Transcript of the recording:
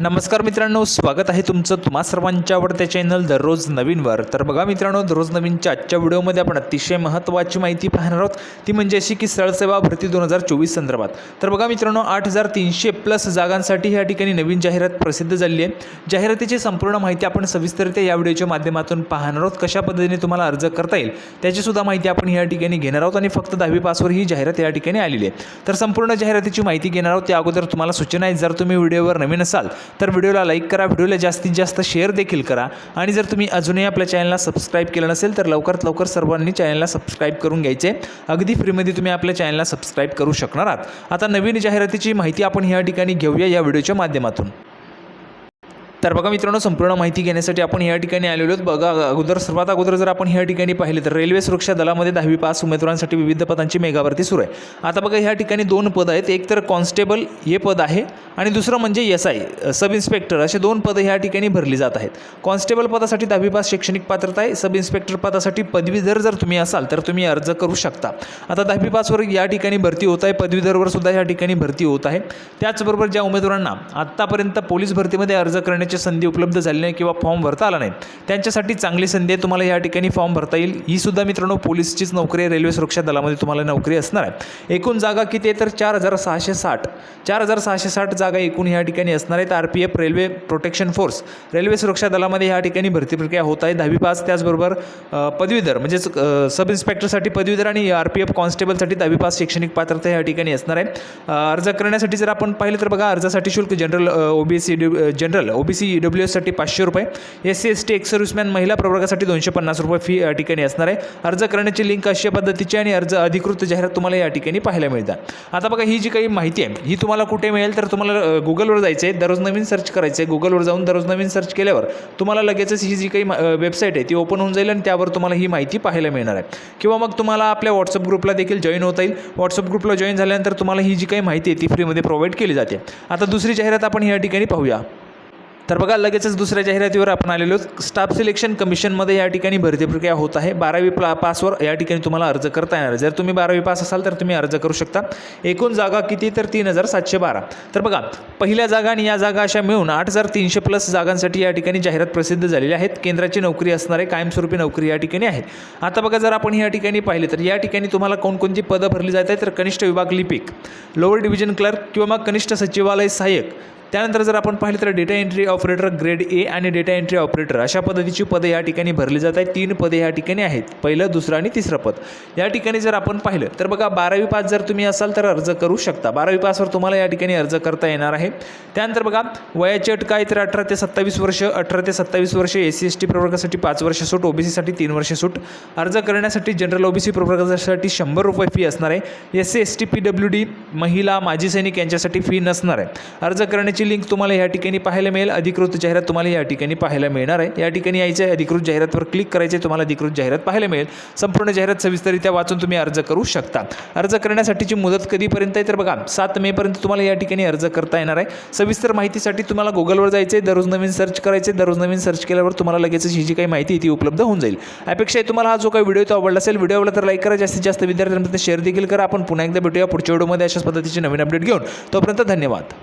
नमस्कार मित्रांनो स्वागत आहे तुमचं तुम्हा सर्वांच्या आवडत्या चॅनल दररोज नवीनवर. तर बघा मित्रांनो दररोज नवीनच्या आजच्या व्हिडिओमध्ये आपण अतिशय महत्त्वाची माहिती पाहणार आहोत. ती म्हणजे अशी की स्थळसेवा भरती दोन हजार चोवीस संदर्भात. तर बघा मित्रांनो आठ हजार तीनशे प्लस जागांसाठी या ठिकाणी नवीन जाहिरात प्रसिद्ध झाली आहे. जाहिरातीची संपूर्ण माहिती आपण सविस्तरित्या या व्हिडिओच्या माध्यमातून पाहणार आहोत. कशा पद्धतीने तुम्हाला अर्ज करता येईल त्याचीसुद्धा माहिती आपण या ठिकाणी घेणार आहोत आणि फक्त दहावी पासवर ही जाहिरात या ठिकाणी आलेली आहे. तर संपूर्ण जाहिरातीची माहिती घेणार आहोत. त्या अगोदर तुम्हाला सूचना आहे जर तुम्ही व्हिडिओवर नवीन असाल तर व्हिडिओला लाईक करा व्हिडिओला जास्तीत जास्त शेअर देखील करा. आणि जर तुम्ही अजूनही आपल्या चॅनलला सबस्क्राईब केलं नसेल तर लवकरात लवकर सर्वांनी चॅनलला सबस्क्राईब करून घ्यायचे. अगदी फ्रीमध्ये तुम्ही आपल्या चॅनलला सबस्क्राईब करू शकणार आहात. आता नवीन जाहिरातीची माहिती आपण ह्या ठिकाणी घेऊया या व्हिडिओच्या माध्यमातून. तर बघा मित्रांनो संपूर्ण माहिती घेण्यासाठी आपण या ठिकाणी आलेलो आहोत. बघा अगोदर सर्वात अगोदर जर आपण ह्या ठिकाणी पाहिले तर रेल्वे सुरक्षा दलामध्ये दहावी पास उमेदवारांसाठी विविध पदांची मेगाभरती सुरू आहे. आता बघा ह्या ठिकाणी दोन पद आहेत. एक तर कॉन्स्टेबल हे पद आहे. आणि दुसरं म्हणजे एस आय सब इन्स्पेक्टर असे दोन पदं ह्या ठिकाणी भरली जात आहेत. कॉन्स्टेबल पदासाठी दहावी पास शैक्षणिक पात्रता आहे. सब इन्स्पेक्टर पदासाठी पदवीधर जर तुम्ही असाल तर तुम्ही अर्ज करू शकता. आता दहावी पासवर या ठिकाणी भरती होत आहे. पदवीधरवर सुद्धा या ठिकाणी भरती होत आहे. त्याचबरोबर ज्या उमेदवारांना आत्तापर्यंत पोलीस भरतीमध्ये अर्ज करण्याची संधी उपलब्ध झाली नाही किंवा फॉर्म भरता आला नाही त्यांच्यासाठी चांगली संधी आहे तुम्हाला या ठिकाणी फॉर्म भरता येईल. ही सुद्धा मित्रांनो पोलीसचीच नोकरी आहे रेल्वे सुरक्षा दलामध्ये तुम्हाला नोकरी असणार आहे. एकूण जागा किती आहे तर चार हजार सहाशे साठ. चार हजार सहाशे साठ जागा एकूण ह्या ठिकाणी असणार आहेत. R P F railway protection force railway सुरक्षा दलामध्ये ह्या ठिकाणी भरती प्रक्रिया होत आहे. दहावी पास त्याचबरोबर पदवीधर म्हणजेच सब इन्स्पेक्टरसाठी पदवीधर आणि आर पी एफ कॉन्स्टेबलसाठी दहावी पास शैक्षणिक पात्रता ह्या ठिकाणी असणार आहे. अर्ज करण्यासाठी जर आपण पाहिलं तर बघा अर्जासाठी शुल्क general O B C general O B C W एससाठी पाचशे रुपये. S C S T ex serviceman महिला प्रवर्गासाठी दोनशे पन्नास रुपये फी या ठिकाणी असणार आहे. अर्ज करण्याची लिंक अशा पद्धतीची आणि अर्ज अधिकृत जाहिरात तुम्हाला या ठिकाणी पाहायला मिळतात. आता बघा ही जी काही माहिती आहे ही तुम्हाला कुठे मिळेल तर तुम्हाला गुगलवर जायचं आहे दररोज नवीन सर्च करायचं आहे गुगलवर जाऊन दररोज नवीन सर्च केल्यावर तुम्हाला लगेचच ही जी काही वेबसाईट आहे ती ओपन होऊन जाईल आणि त्यावर तुम्हाला ही माहिती पाहायला मिळणार आहे. किंवा मग तुम्हाला आपल्या व्हॉट्सअप ग्रुपला देखील जॉईन होता येईल. व्हॉट्सअप ग्रुपला जॉईन झाल्यानंतर तुम्हाला ही जी काही माहिती आहे ती फ्रीमध्ये प्रोव्हाइड केली जाते. आता दुसरी जाहिरात आपण या ठिकाणी पाहूया. तर बघा लगेचच दुसऱ्या जाहिरातीवर आपण आलेलो स्टाफ सिलेक्शन कमिशनमध्ये या ठिकाणी भरती प्रक्रिया होत आहे. बारावी प्ला पासवर या ठिकाणी तुम्हाला अर्ज करता येणार जर तुम्ही बारावी पास असाल तर तुम्ही अर्ज करू शकता. एकूण जागा किती? तर तीन हजार सातशे बारा. तर बघा पहिल्या जागा आणि या जागा अशा मिळून आठ हजार तीनशे प्लस जागांसाठी या ठिकाणी जाहिरात प्रसिद्ध झालेली आहेत. केंद्राची नोकरी असणारे कायमस्वरूपी नोकरी या ठिकाणी आहे. आता बघा जर आपण या ठिकाणी पाहिले तर या ठिकाणी तुम्हाला कोणकोणती पदं भरली जात आहेत? तर कनिष्ठ विभाग लिपिक लोअर डिव्हिजन क्लर्क किंवा मग कनिष्ठ सचिवालय सहाय्यक त्यानंतर जर आपण पाहिलं तर data entry operator grade A आणि डेटा एंट्री ऑपरेटर अशा पद्धतीची पदे या ठिकाणी भरली जात आहेत. तीन पदे या ठिकाणी आहेत. पहिलं दुसरं आणि तिसरं पद. या ठिकाणी जर आपण पाहिलं तर बघा बारावी पास जर तुम्ही असाल तर अर्ज करू शकता. बारावी पासवर तुम्हाला या ठिकाणी अर्ज करता येणार आहे. त्यानंतर बघा वयाची अट काय तर अठरा ते सत्तावीस वर्ष अठरा ते सत्तावीस वर्ष एस सी एस टी प्रवर्गासाठी पाच वर्ष सूट ओबीसीसाठी तीन वर्ष सूट. अर्ज करण्यासाठी जनरल ओबीसी प्रवर्गासाठी शंभर रुपये फी असणार आहे. S C S T P W D महिला माजी सैनिक यांच्यासाठी फी नसणार आहे. अर्ज करण्याची लिंक तुम्हाला या ठिकाणी पाहायला मिळेल. अधिकृत जाहिरात तुम्हाला या ठिकाणी पाहायला मिळणार आहे. या ठिकाणी यायचं आहे अधिकृत जाहिरातवर क्लिक करायचे तुम्हाला अधिकृत जाहिरात पाहायला मिळेल. संपूर्ण जाहिरात सविस्तरित्या वाचून तुम्ही अर्ज करू शकता. अर्ज करण्यासाठीची मुदत कधीपर्यंत आहे तर बघा सात मेपर्यंत तुम्हाला या ठिकाणी अर्ज करता येणार आहे. सविस्तर माहितीसाठी तुम्हाला गुगलवर जायचं आहे दररोज नवीन सर्च करायचे दररोज नवीन सर्च केल्यावर तुम्हाला लगेचच ही जी काही माहिती ती उपलब्ध होऊन जाईल. अपेक्षा आहे तुम्हाला हा जो काही व्हिडिओ तो आवडला असेल व्हिडिओ आवडला तर लाईक करा. जास्तीत जास्त विद्यार्थ्यांमध्ये शेअर देखील करा. आपण पुन्हा एकदा भेटूया पुढच्या व्हिडिओमध्ये अशाच पद्धतीचे नवीन अपडेट घेऊन. तोपर्यंत धन्यवाद.